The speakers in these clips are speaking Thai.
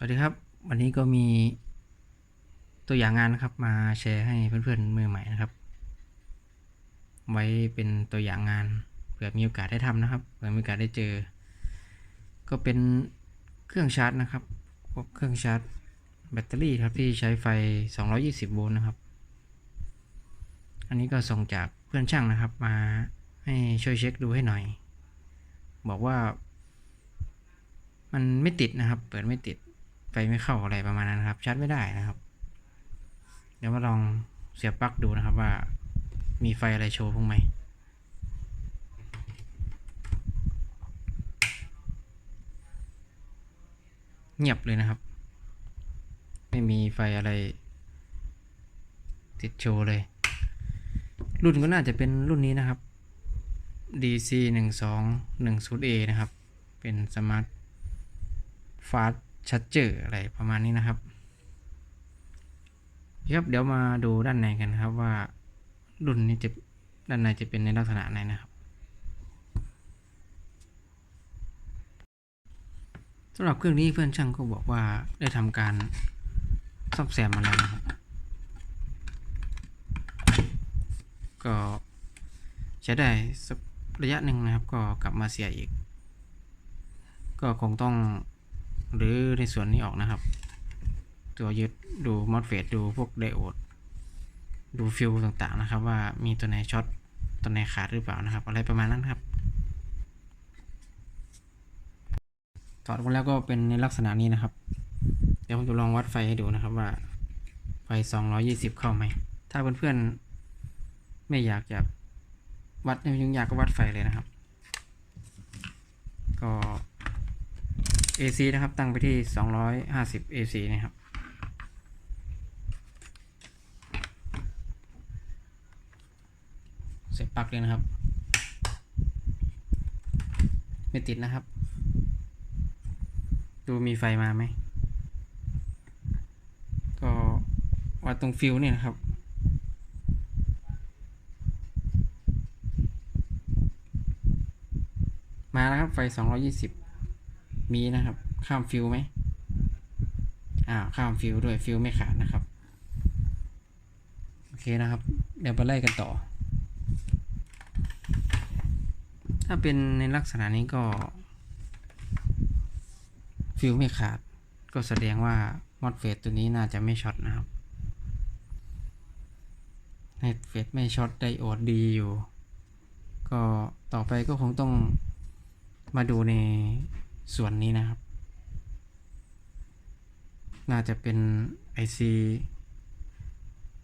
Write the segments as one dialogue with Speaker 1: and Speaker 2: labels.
Speaker 1: สวัสดีครับ วันนี้ก็มีตัวอย่างงานนะครับ มาแชร์ให้เพื่อนๆมือใหม่นะครับ ไว้เป็นตัวอย่างงานเผื่อมีโอกาสได้ทำนะครับเผื่อมีโอกาสได้เจอ ก็เป็นเครื่องชาร์จนะครับพวกเครื่องชาร์จแบตเตอรี่ครับที่ใช้ไฟ 220 โวลต์นะครับ อันนี้ก็ส่งจากเพื่อนช่างนะครับ มาให้ช่วยเช็คดูให้หน่อย บอกว่า มันไม่ติดนะครับ เปิดไม่ติด ไฟไม่เข้าอะไรประมาณนั้นครับชาร์จไม่ได้นะครับ เดี๋ยวมาลองเสียบปลั๊กดูนะครับว่ามีไฟอะไรโชว์บ้างไหมเงียบเลยนะครับ ไม่มีไฟอะไร ติดโชว์เลย รุ่นก็น่าจะเป็นรุ่นนี้นะครับ DC 1 2 1 0 A นะครับ เป็นสมาร์ทฟาส ชัดเจออะไรประมาณนี้นะครับครับเดี๋ยวมาดูด้านในกันครับว่ารุ่นนี้จะด้านในจะเป็นในลักษณะไหนนะครับสำหรับเครื่องนี้เพื่อนช่างก็บอกว่าได้ทำการซ่อมแซมมาแล้วนะครับ ก็ใช้ได้สักระยะหนึ่งนะครับ ก็กลับมาเสียอีก ก็คงต้อง หรือในส่วนนี้ออกนะครับ ตัวยึดดูมอสเฟตดูพวกไดโอด ดูฟิลต่างๆนะครับ ว่ามีตัวไหนช็อตตัวไหนขาดหรือเปล่านะครับ อะไรประมาณนั้นครับถอดมาแล้วก็เป็นในลักษณะนี้นะครับ เดี๋ยวผมจะลองวัดไฟให้ดูนะครับว่าไฟ 220 เข้าไหม ถ้าเพื่อนๆไม่อยากจะวัดไม่ยุ่งยากก็วัดไฟเลยนะครับ ก็ AC นะครับ ตั้งไปที่ 250 AC นะครับ เสียบปลั๊กเลยนะครับ ไม่ติดนะครับ ดูมีไฟมาไหม ก็วัดตรงฟิวเนี่ยนะครับมาแล้วครับ ไฟ 220 มีนะครับ ข้ามฟิวไหมอ่าข้ามฟิวด้วยฟิวไม่ขาดนะครับ โอเคนะครับ เดี๋ยวไปไล่กันต่อ ถ้าเป็นในลักษณะนี้ก็ ฟิวไม่ขาด ก็แสดงว่ามอดเฟสตัวนี้น่าจะไม่ช็อตนะครับเนเฟสไม่ช็อตไดโอดดีอยู่ ก็ต่อไปก็คงต้องมาดูใน ส่วนนี้นะครับ น่าจะเป็น IC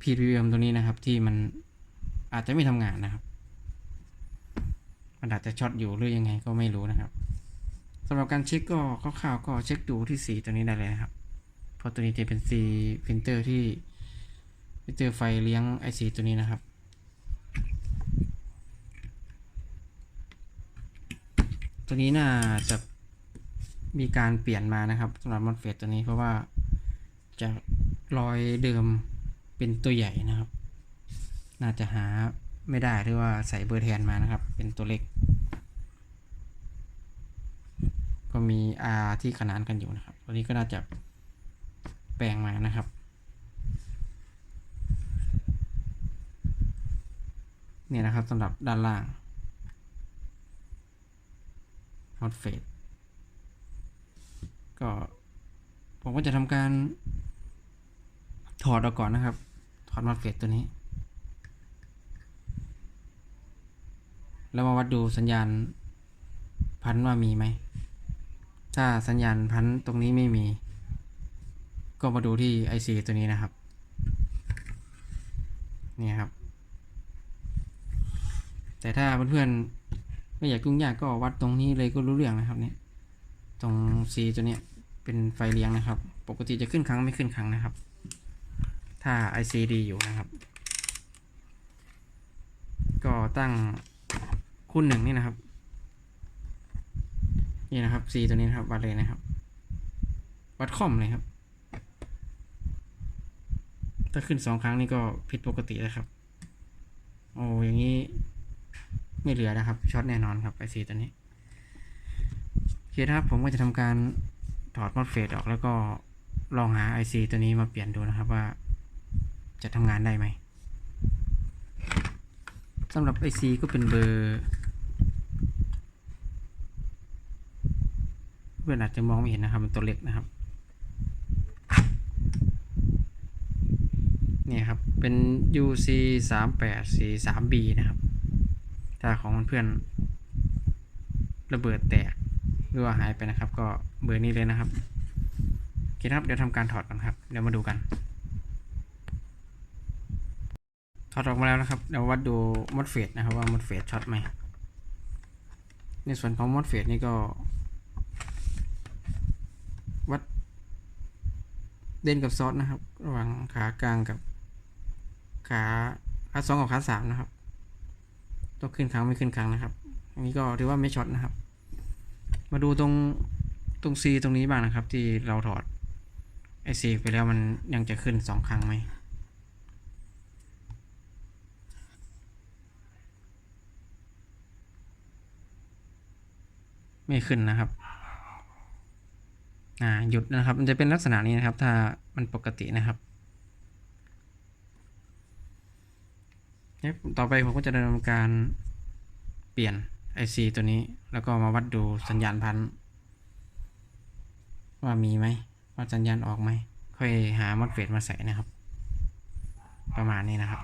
Speaker 1: PWM ตัวนี้นะครับ ที่มันอาจจะไม่ทำงานนะครับ มันอาจจะช็อตอยู่หรือยังไงก็ไม่รู้นะครับสำหรับการเช็คก็คร่าวๆก็เช็คดูที่สีตัวนี้ได้เลยนะครับ เพราะตัวนี้จะเป็นสีฟิลเตอร์ที่ฟิลเตอร์ไฟเลี้ยง IC ตัวนี้นะครับตัวนี้น่าจะ มีการเปลี่ยนมานะครับสำหรับมอสเฟตตัวนี้เพราะว่าจะรอยเดิมเป็นตัวใหญ่นะครับ น่าจะหาไม่ได้หรือว่าใส่เบอร์แทนมานะครับ เป็นตัวเล็ก ก็มี R ที่ขนานกันอยู่นะครับ ตัวนี้ก็น่าจะแปลงมานะครับเนี่ยนะครับสำหรับด้านล่างฮอตเฟส ก็ผมก็จะทำการถอดออกก่อนนะครับ ถอดมอตเฟสตัวนี้ แล้วมาวัดดูสัญญาณพันว่ามีไหม ถ้าสัญญาณพันตรงนี้ไม่มี ก็มาดูที่ IC ตัวนี้นะครับ นี่ครับ แต่ถ้าเพื่อนๆไม่อยากยุ่งยากก็วัดตรงนี้เลยก็รู้เรื่องนะครับเนี่ย ตรง C ตัวเนี้ย เป็นไฟเลี้ยงนะครับ ปกติจะขึ้นครั้งไม่ขึ้นครั้งนะครับ ถ้า IC ดีอยู่นะครับ ก็ตั้งคูณหนึ่งนี่นะครับ นี่นะครับ C ตัวนี้นะครับ วัดเลยนะครับ วัดคอมเลยครับ ถ้าขึ้นสองครั้งนี่ก็ผิดปกติแล้วครับ โอ้อย่างนี้ไม่เหลือนะครับช็อตแน่นอนครับไอซีตัวนี้โอเคนครับผมก็จะทำการ ถอดมอสเฟตออกแล้วก็ลองหา IC ตัวนี้มาเปลี่ยนดูนะครับว่า จะทำงานได้ไหมสำหรับ IC ก็เป็นเบอร์เพื่อนอาจจะมองไม่เห็นนะครับ มันตัวเล็กนะครับเนี่ยครับ เป็น UC 3 8 4 3 B นะครับ ถ้าของเพื่อนระเบิดแตก หรือว่าหายไปนะครับ ก็เบอร์นี้เลยนะครับโอเคครับเดี๋ยวทำการถอดกันครับ เดี๋ยวมาดูกัน ถอดออกมาแล้วนะครับเดี๋ยววัดดูมดเฟดนะครับว่ามดเฟดช็อตไหมในส่วนของมดเฟดนี่ก็ วัดเด่นกับซอสนะครับ ระหว่างขากลางกับขาขาสองกับขาสามนะครับต้องขึ้นครั้งไม่ขึ้นครั้งนะครับ อันนี้ก็ถือว่าไม่ช็อตนะครับ มาดูตรงตรง C ตรงนี้บ้างนะครับ ที่เราถอดไอซีไปแล้วมันยังจะขึ้นสองครั้งไหมไม่ขึ้นนะครับอ่าหยุดนะครับ มันจะเป็นลักษณะนี้นะครับ ถ้ามันปกตินะครับเนี่ยต่อไปผมก็จะดำเนินการเปลี่ยน IC ตัวนี้ แล้วก็มาวัดดูสัญญาณพันธุ์ว่ามีไหมว่าสัญญาณออกไหมค่อยหามอดเฟดมาใส่นะครับ ประมาณนี้นะครับ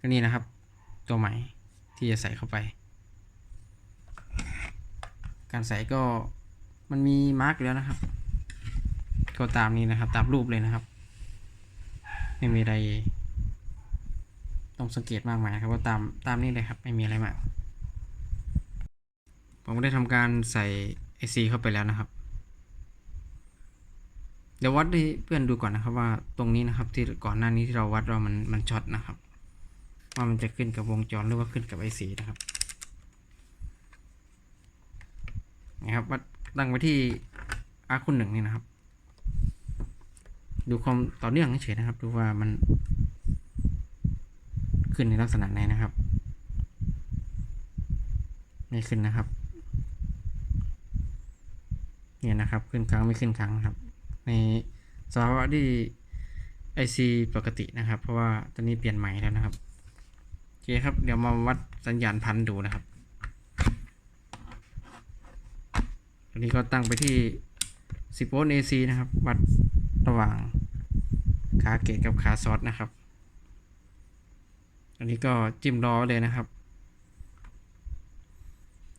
Speaker 1: ก็นี่นะครับ ตัวใหม่ที่จะใส่เข้าไป การใส่ก็มันมีมาร์กแล้วนะครับ ก็ตามนี้นะครับ ตามรูปเลยนะครับ ไม่มีอะไร ต้องสังเกตมากมายครับว่าตามตามนี้เลยครับ ไม่มีอะไรมาก ผมได้ทำการใส่ IC เข้าไปแล้วนะครับ เดี๋ยววัดให้เพื่อนดูก่อนนะครับว่าตรงนี้นะครับที่ก่อนหน้านี้ที่เราวัดว่ามันมันช็อตนะครับว่ามันจะขึ้นกับวงจรหรือว่าขึ้นกับ IC นะครับนะครับวัดตั้งไว้ที่ R คูณหนึ่งนี่นะครับ ดูความต่อเนื่องเฉยนะครับ ดูว่ามัน ขึ้นในลักษณะไหนนะครับไม่ขึ้นนะครับ เนี่ยนะครับ ขึ้นครั้งไม่ขึ้นครั้งครับ ในสภาวะที่ IC ปกตินะครับ เพราะว่าตอนนี้เปลี่ยนใหม่แล้วนะครับโอเคครับ เดี๋ยวมาวัดสัญญาณพันธุ์ดูนะครับอันนี้ก็ตั้งไปที่10โวลต์ AC นะครับ วัดระหว่าง ขาเกตกับขาซอสนะครับ อันนี้ก็จิ้มล้อเลยนะครับ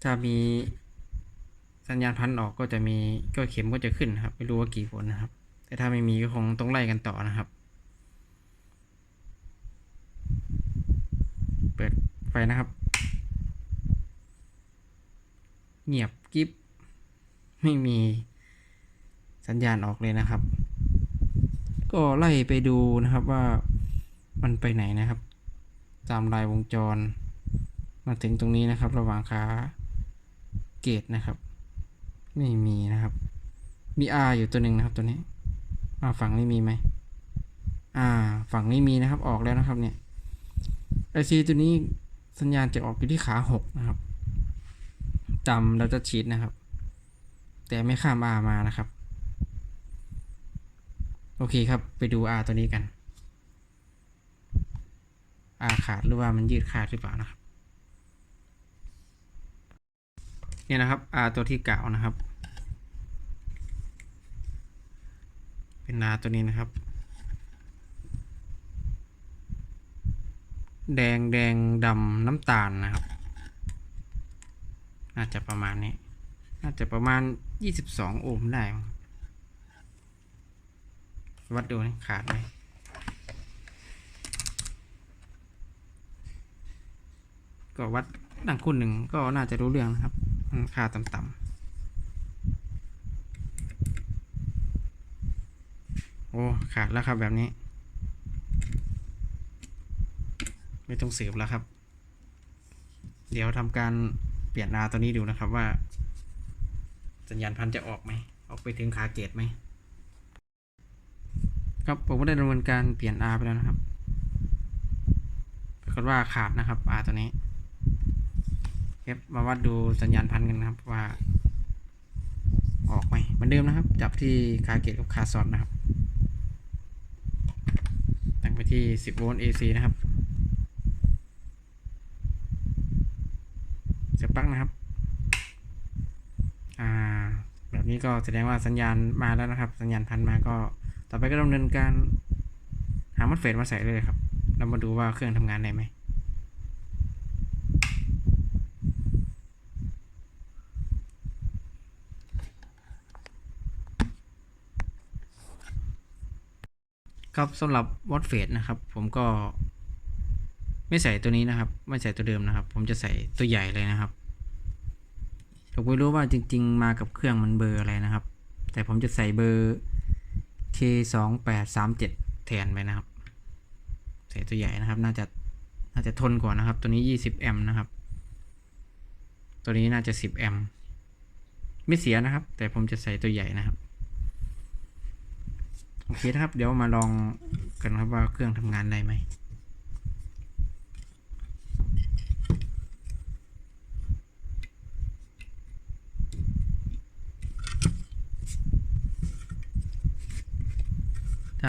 Speaker 1: ถ้ามีสัญญาณพันออกก็จะมีก็เข็มก็จะขึ้นครับ ไม่รู้ว่ากี่โวลต์นะครับ แต่ถ้าไม่มีก็คงต้องไล่กันต่อนะครับ เปิดไฟนะครับ เงียบกิฟไม่มีสัญญาณออกเลยนะครับ ก็ไล่ไปดูนะครับว่ามันไปไหนนะครับ ตามลายวงจร มาถึงตรงนี้นะครับ ระหว่างขาเกตนะครับ ไม่มีนะครับมี R อยู่ตัวหนึ่งนะครับตัวนี้อ่าฝั่งนี้มีไหมอ่า ฝั่งนี้มีนะครับออกแล้วนะครับเนี่ยไอซีตัวนี้สัญญาณจะออกอยู่ที่ขาหกนะครับจำแล้วจะชีดนะครับ แต่ไม่ข้าม R มานะครับ โอเคครับ ไปดู R ตัวนี้กัน R ขาดหรือว่ามันยืดขาดหรือเปล่านะครับ เนี่ยนะครับ R ตัวที่เก่านะครับ เป็น R ตัวนี้นะครับ แดงแดงดำน้ำตาลนะครับ น่าจะประมาณนี้ น่าจะประมาณ 22 โอห์มได้ วัดดูนะขาดไหมก็วัดดังคุณหนึ่งก็น่าจะรู้เรื่องนะครับค่าต่ำๆโอ้ ขาดแล้วครับแบบนี้ ไม่ต้องสืบแล้วครับ เดี๋ยวทำการเปลี่ยนอาตัวนี้ดูนะครับว่า สัญญาณพันจะออกไหม ออกไปถึงขาเกตไหม ครับผมก็ได้ดำเนินการเปลี่ยน R ไปแล้วนะครับปรากฏว่าขาดนะครับ R ตัวนี้ครับมาวัดดูสัญญาณพันกันนะครับว่า ออกไหมเหมือนเดิมนะครับ จับที่คาเกตกับคาซอนนะครับ ตั้งไปที่ 10 โวลต์ AC นะครับเสียบปลั๊กนะครับ อ่า แบบนี้ก็แสดงว่าสัญญาณมาแล้วนะครับ สัญญาณพันมาก็ ต่อไปก็ดำเนินการหามัดเฟดมาใส่เลยครับ เรามาดูว่าเครื่องทำงานได้ไหมครับสำหรับวอตเฟดนะครับ ผมก็ ไม่ใส่ตัวนี้นะครับ ไม่ใส่ตัวเดิมนะครับ ผมจะใส่ตัวใหญ่เลยนะครับผมไม่รู้ว่าจริง ๆ มากับเครื่องมันเบอร์อะไรนะครับ แต่ผมจะใส่เบอร์ K สองแปดสามเจ็ดแทนไปนะครับใส่ตัวใหญ่นะครับน่าจะน่าจะทนกว่านะครับ ตัวนี้ยี่สิบแอมป์นะครับ ตัวนี้น่าจะสิบแอมป์ไม่เสียนะครับ แต่ผมจะใส่ตัวใหญ่นะครับโอเคนะครับ เดี๋ยวมาลองกันครับว่าเครื่องทำงานได้ไหม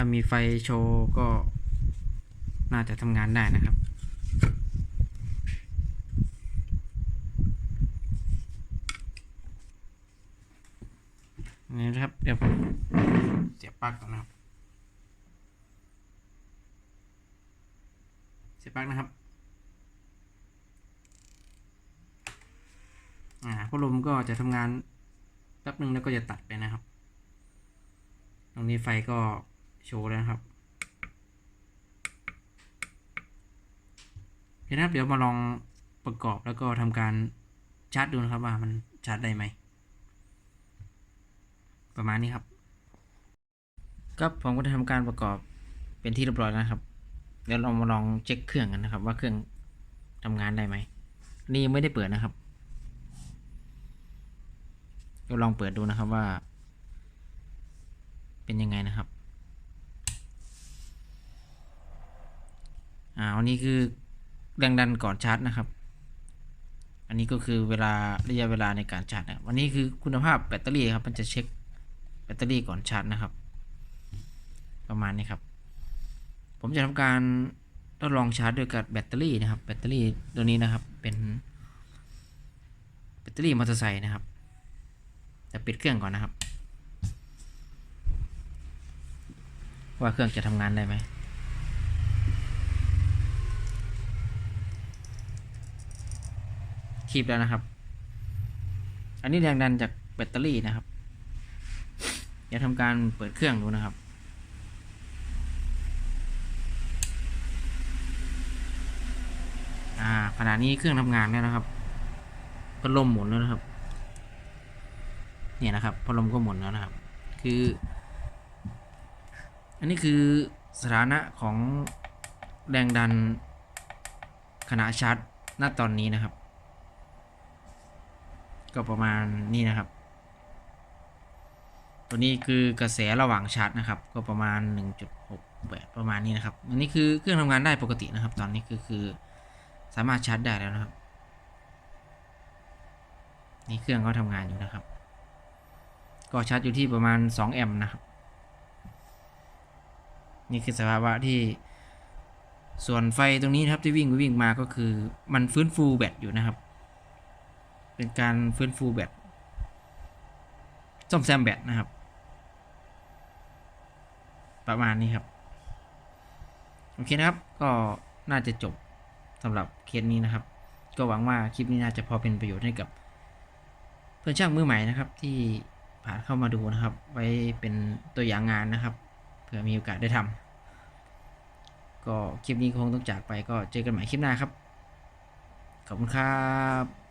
Speaker 1: ถ้ามีไฟโชว์ก็น่าจะทำงานได้นะครับ นี่นะครับ เดี๋ยวผมเสียบปลั๊กนะครับ เสียบปลั๊กนะครับ อ่าพัดลมก็จะทำงานแป๊บหนึ่งแล้วก็จะตัดไปนะครับ ตรงนี้ไฟก็ โชว์แล้วครับเคนะครับเดี๋ยวมาลองประกอบแล้วก็ทำการชาร์จดูนะครับว่ามันชาร์จได้ไหม ประมาณนี้ครับ ครับผมก็ได้ทำการประกอบเป็นที่เรียบร้อยแล้วนะครับ เดี๋ยวเรามาลองเช็คเครื่องกันนะครับ ว่าเครื่องทำงานได้ไหมนนี่ยังไม่ได้เปิดนะครับเดี๋ยวลองเปิดดูนะครับว่า เป็นยังไงนะครับ อ่าอันนี้คือแรงดันก่อนชาร์จนะครับ อันนี้ก็คือเวลาระยะเวลาในการชาร์จนะวันนี้คือคุณภาพแบตเตอรี่ครับมันจะเช็คแบตเตอรี่ก่อนชาร์จนะครับ ประมาณนี้ครับ ผมจะทำการทดลองชาร์จด้วยกับแบตเตอรี่นะครับ แบตเตอรี่ตัวนี้นะครับเป็นแบตเตอรี่มอเตอร์ไซค์นะครับจะปิดเครื่องก่อนนะครับ ว่าเครื่องจะทำงานได้ไหม คีบแล้วนะครับ อันนี้แรงดันจากแบตเตอรี่นะครับจะทำการเปิดเครื่องดูนะครับอ่าขณะนี้เครื่องทำงานแล้วนะครับพัดลมหมุนแล้วนะครับ เนี่ยนะครับพัดลมก็หมุนแล้วนะครับ คือ อันนี้คือสถานะของแรงดันขณะชาร์จณตอนนี้นะครับ ก็ประมาณนี้นะครับ ตัวนี้คือกระแสระหว่างชาร์จนะครับ ก็ประมาณ 1.68ประมาณนี้นะครับ อันนี้คือเครื่องทำงานได้ปกตินะครับ ตอนนี้คือคือสามารถชาร์จได้แล้วนะครับ นี่เครื่องก็ทำงานอยู่นะครับ ก็ชาร์จอยู่ที่ประมาณ 2 แอมป์นะครับ นี่คือสภาวะที่ส่วนไฟตรงนี้นะครับที่วิ่งไปวิ่งมาก็คือมันฟื้นฟูแบตอยู่นะครับ เป็นการฟื้นฟูแบตซ่อมแซมแบตนะครับ ประมาณนี้ครับ โอเคนะครับ ก็น่าจะจบสำหรับเคสนี้นะครับ ก็หวังว่าคลิปนี้น่าจะพอเป็นประโยชน์ให้กับ เพื่อนช่างมือใหม่นะครับ ที่ผ่านเข้ามาดูนะครับ ไว้เป็นตัวอย่างงานนะครับเผื่อมีโอกาสได้ทำก็คลิปนี้คงต้องจากไปก็เจอกันใหม่คลิปหน้าครับ ขอบคุณครับ